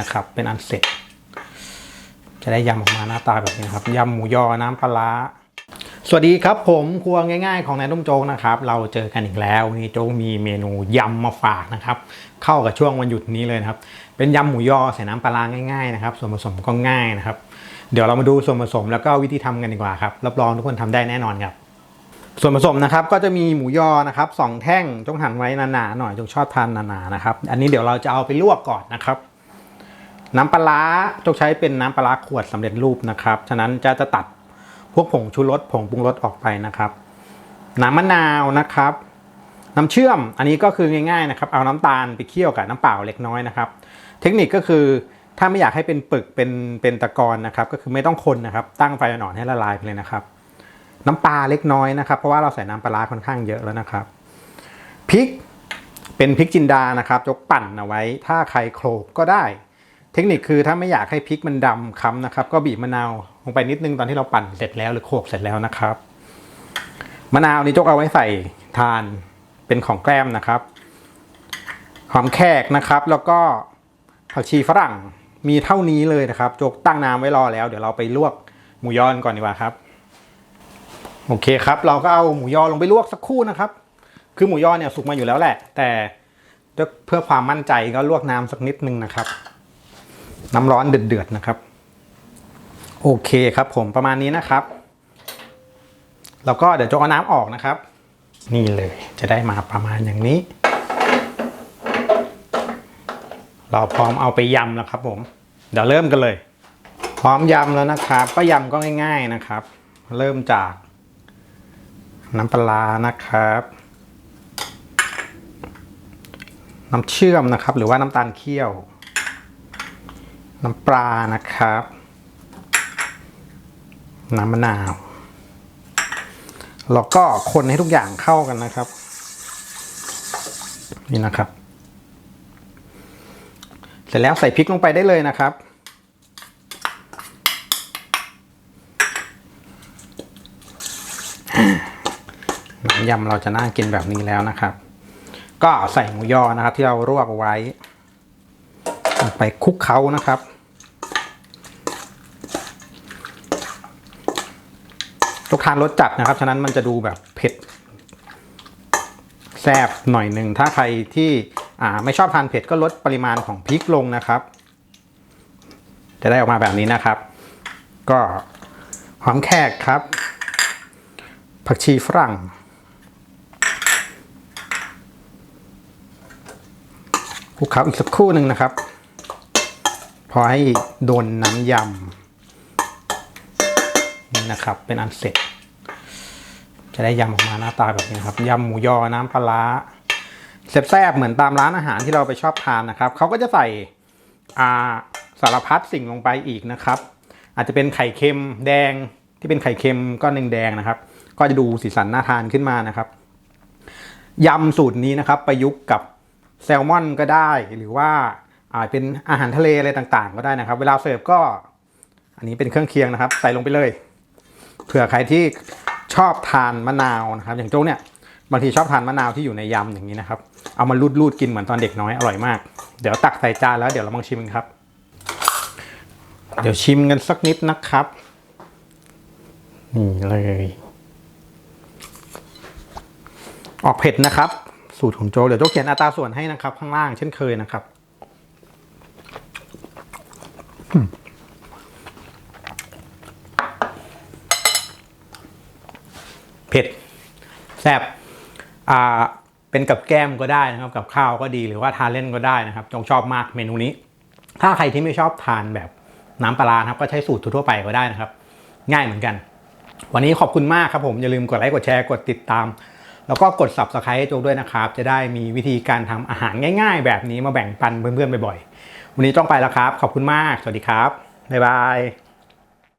นะครับ เป็นอันเสร็จ จะได้ยำออกมาหน้าตาแบบนี้ครับยำหมูยอน้ำปลาสวัสดีครับผมครัวง่ายๆของนายต้มโจ๊กนะครับเราเจอกันอีกแล้วนี่โจ๊กมีเมนูยำมาฝากนะครับเข้ากับช่วงวันหยุดนี้เลยนะครับเป็นยำหมูยอใส่น้ำปลาง่ายๆนะครับส่วนผสมก็ง่ายนะครับ เดี๋ยวเรามาดูส่วนผสมแล้วก็วิธีทำกันดีกว่าครับรับรองทุกคนทำได้แน่นอนครับส่วนผสมนะครับก็จะมีหมูยอนะครับสองแท่งจงหั่นไว้หนาๆหน่อยจงชอบทานหนาๆนะครับ อันนี้เดี๋ยวเราจะเอาไปลวกก่อนนะครับ น้ำปลาร้าจงใช้เป็นน้ำปลาขวดสำเร็จรูปนะครับ ฉะนั้นจะจะตัดพวกผงชูรสผงปรุงรสออกไปนะครับ น้ำมะนาวนะครับ น้ำเชื่อมอันนี้ก็คือง่ายๆนะครับ เอาน้ำตาลไปเคี่ยวกับน้ำเปล่าเล็กน้อยนะครับ เทคนิคก็คือถ้าไม่อยากให้เป็นปึกเป็นเป็นตะกอนนะครับ ก็คือไม่ต้องคนนะครับ ตั้งไฟอ่อนให้ละลายไปเลยนะครับ น้ำปลาเล็กน้อยนะครับ เพราะว่าเราใส่น้ำปลาค่อนข้างเยอะแล้วนะครับพริกเป็นพริกจินดานะครับยกปั่นเอาไว้ ถ้าใครโขลกก็ได้ เทคนิคคือถ้าไม่อยากให้พริกมันดำค้ำนะครับ ก็บีบมะนาวลงไปนิดนึงตอนที่เราปั่นเสร็จแล้วหรือโขลกเสร็จแล้วนะครับ มะนาวนี่จกเอาไว้ใส่ทานเป็นของแกล้มนะครับหอมแขกนะครับ แล้วก็ผักชีฝรั่งมีเท่านี้เลยนะครับจกตั้งน้ำไว้รอแล้ว เดี๋ยวเราไปลวกหมูยอนก่อนดีกว่าครับ โอเคครับ เราก็เอาหมูยอลงไปลวกสักครู่นะครับ คือหมูยอเนี่ยสุกมาอยู่แล้วแหละ แต่เพื่อความมั่นใจก็ลวกน้ำสักนิดนึงนะครับ น้ำร้อนเดือดๆนะครับ โอเคครับผมประมาณนี้นะครับ แล้วก็เดี๋ยวจะเอาน้ำออกนะครับ นี่เลยจะได้มาประมาณอย่างนี้ เราพร้อมเอาไปยำแล้วครับผม เดี๋ยวเริ่มกันเลย พร้อมยำแล้วนะครับ ก็ยำก็ง่าย ๆนะครับ เริ่มจาก น้ำปลานะครับน้ำเชื่อมนะครับ หรือว่าน้ำตาลเคี่ยว น้ำปลานะครับ น้ำมะนาว แล้วก็คนให้ทุกอย่างเข้ากันนะครับ นี่นะครับ เสร็จแล้วใส่พริกลงไปได้เลยนะครับน้ำยำเราจะน่ากินแบบนี้แล้วนะครับ ก็ใส่หมูยอนะครับ ที่เราลวกเอาไว้ ไปคลุกเคล้านะครับ ทุกทานรสจัดนะครับ ฉะนั้นมันจะดูแบบเผ็ดแซ่บหน่อยหนึ่ง ถ้าใครที่ไม่ชอบทานเผ็ดก็ลดปริมาณของพริกลงนะครับ จะได้ออกมาแบบนี้นะครับ ก็หอมแขกครับ ผักชีฝรั่ง คลุกเคล้าอีกสักครู่หนึ่งนะครับ พอให้โดนน้ำยำ นี่นะครับ เป็นอันเสร็จ จะได้ยำออกมาหน้าตาแบบนี้ครับยำหมูยอน้ำปลาร้าแซ่บๆเหมือนตามร้านอาหารที่เราไปชอบทานนะครับเขาก็จะใส่สารพัดสิ่งลงไปอีกนะครับ อาจจะเป็นไข่เค็มแดงที่เป็นไข่เค็มก้อนหนึ่งแดงนะครับ ก็จะดูสีสันน่าทานขึ้นมานะครับยำสูตรนี้นะครับ ประยุกต์กับแซลมอนก็ได้หรือว่าอาจเป็นอาหารทะเลอะไรต่างๆ ก็ได้นะครับ เวลาเสิร์ฟก็ อันนี้เป็นเครื่องเคียงนะครับ ใส่ลงไปเลย ผื่อใครที่ชอบทานมะนาวนะครับ อย่างโจ๊กเนี่ยบางทีชอบทานมะนาวที่อยู่ในยำอย่างนี้นะครับ เอามารูดๆกินเหมือนตอนเด็กน้อยอร่อยมาก เดี๋ยวตักใส่จานแล้วเดี๋ยวเราลองชิมกันครับ เดี๋ยวชิมกันสักนิดนะครับนี่เลย ออกเผ็ดนะครับ สูตรของโจเดี๋ยวโจเขียนอัตราส่วนให้นะครับ ข้างล่างเช่นเคยนะครับ อืมเผ็ด แซ่บอ่าเป็นกับแก้มก็ได้นะครับ กับข้าวก็ดีหรือว่าทานเล่นก็ได้นะครับจงชอบมากเมนูนี้ ถ้าใครที่ไม่ชอบทานแบบน้ำปลาร้าครับก็ใช้สูตรทั่วไปก็ได้นะครับ ง่ายเหมือนกัน วันนี้ขอบคุณมากครับผม อย่าลืมกดไลค์กดแชร์กดติดตาม แล้วก็กด subscribe ให้โจกด้วยนะครับ จะได้มีวิธีการทำอาหารง่าย ๆ แบบนี้มาแบ่งปันเพื่อนๆบ่อยๆวันนี้ต้องไปแล้วครับ ขอบคุณมาก สวัสดีครับบ๊ายบาย